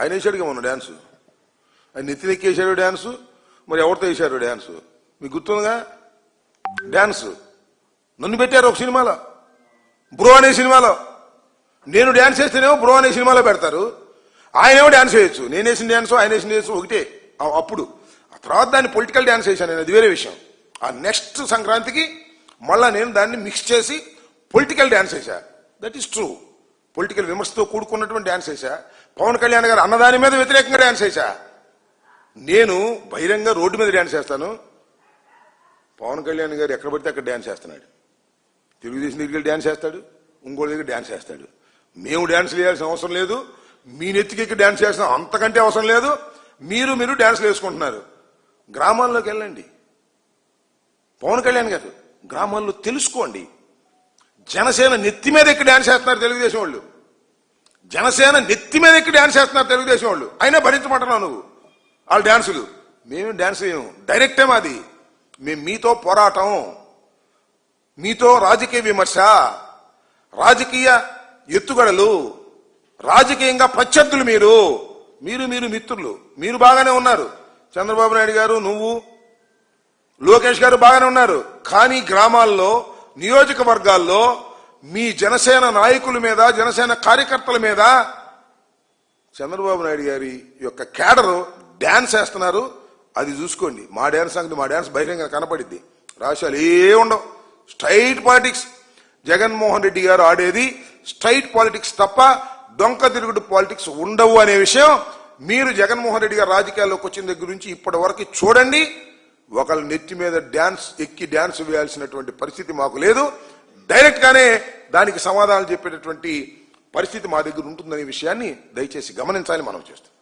ఆయన వేసాడుగా మొన్న డ్యాన్స్. ఆయన నెత్తినెక్కి వేసాడు డ్యాన్స్ మరి ఎవరితో వేశారు డ్యాన్స్? మీకు గుర్తుందిగా? డ్యాన్స్. నన్ను పెట్టారు ఒక సినిమాలో. బ్రో అనే సినిమాలో. నేను డ్యాన్స్ వేస్తేనేమో బ్రో అనే సినిమాలో పెడతారు. ఆయనేమో డ్యాన్స్ వేయచ్చు. నేను వేసిన డ్యాన్స్ ఆయన వేసిన డ్యాన్స్ ఒకటే. అప్పుడు. ఆ తర్వాత దాన్ని పొలిటికల్ డ్యాన్స్ వేసాను నేను. అది వేరే విషయం. ఆ నెక్స్ట్ సంక్రాంతికి మళ్ళా నేను దాన్ని మిక్స్ చేసి పొలిటికల్ డ్యాన్స్ వేశాను దట్ ఈస్ ట్రూ పొలిటికల్ విమర్శతో కూడుకున్నటువంటి డ్యాన్స్ వేసా పవన్ కళ్యాణ్ గారు అన్నదాని మీద వ్యతిరేకంగా డ్యాన్స్ వేసా నేను బహిరంగ రోడ్డు మీద డ్యాన్స్ చేస్తాను పవన్ కళ్యాణ్ గారు ఎక్కడ పడితే అక్కడ డ్యాన్స్ చేస్తున్నాడు తెలుగుదేశం దగ్గరికి డ్యాన్స్ చేస్తాడు ఇంకోటి దగ్గర డ్యాన్స్ చేస్తాడు మేము డ్యాన్స్ వేయాల్సిన అవసరం లేదు. మీ నెత్తికి డ్యాన్స్ చేసిన అంతకంటే అవసరం లేదు. మీరు మీరు డ్యాన్స్లు వేసుకుంటున్నారు. గ్రామాల్లోకి వెళ్ళండి. పవన్ కళ్యాణ్ గారు గ్రామాల్లో తెలుసుకోండి. జనసేన నెత్తి మీద ఎక్కి డ్యాన్స్ చేస్తున్నారు తెలుగుదేశం వాళ్ళు. జనసేన నెత్తి మీద ఎక్కి డ్యాన్స్ చేస్తున్నారు తెలుగుదేశం వాళ్ళు. అయినా భరించమంటున్నావు నువ్వు. వాళ్ళ డ్యాన్సులు మేము డ్యాన్స్ చేయము. డైరెక్టే మాది. మేము మీతో పోరాటం. మీతో రాజకీయ విమర్శ. రాజకీయ ఎత్తుగడలు. రాజకీయంగా ప్రత్యర్థులు మీరు. మీరు మీరు మిత్రులు. మీరు బాగానే ఉన్నారు. చంద్రబాబు నాయుడు గారు నువ్వు లోకేష్ గారు బాగానే ఉన్నారు. కానీ గ్రామాల్లో నియోజకవర్గాల్లో మీ జనసేన నాయకుల మీద జనసేన కార్యకర్తల మీద చంద్రబాబు నాయుడు గారి యొక్క కేడరు డ్యాన్స్ వేస్తున్నారు. అది చూసుకోండి. మా డ్యాన్స్ సంగతి మా డ్యాన్స్ బహిరంగ కనపడిద్ది. రాష్ట్రాలు ఏ ఉండవు. స్ట్రైట్ పాలిటిక్స్ జగన్మోహన్ రెడ్డి గారు ఆడేది స్ట్రైట్ పాలిటిక్స్ తప్ప దొంక తిరుగుడు పాలిటిక్స్ ఉండవు అనే విషయం మీరు జగన్మోహన్ రెడ్డి గారు రాజకీయాల్లోకి వచ్చిన దగ్గర నుంచి ఇప్పటి వరకు చూడండి. ఒకళ్ళ నెత్తి మీద డ్యాన్స్ ఎక్కి డ్యాన్స్ వేయాల్సినటువంటి పరిస్థితి మాకు లేదు. డైరెక్ట్గానే దానికి సమాధానం చెప్పేటటువంటి పరిస్థితి మా దగ్గర ఉంటుందనే విషయాన్ని దయచేసి గమనించాలని మనం చేస్తాం.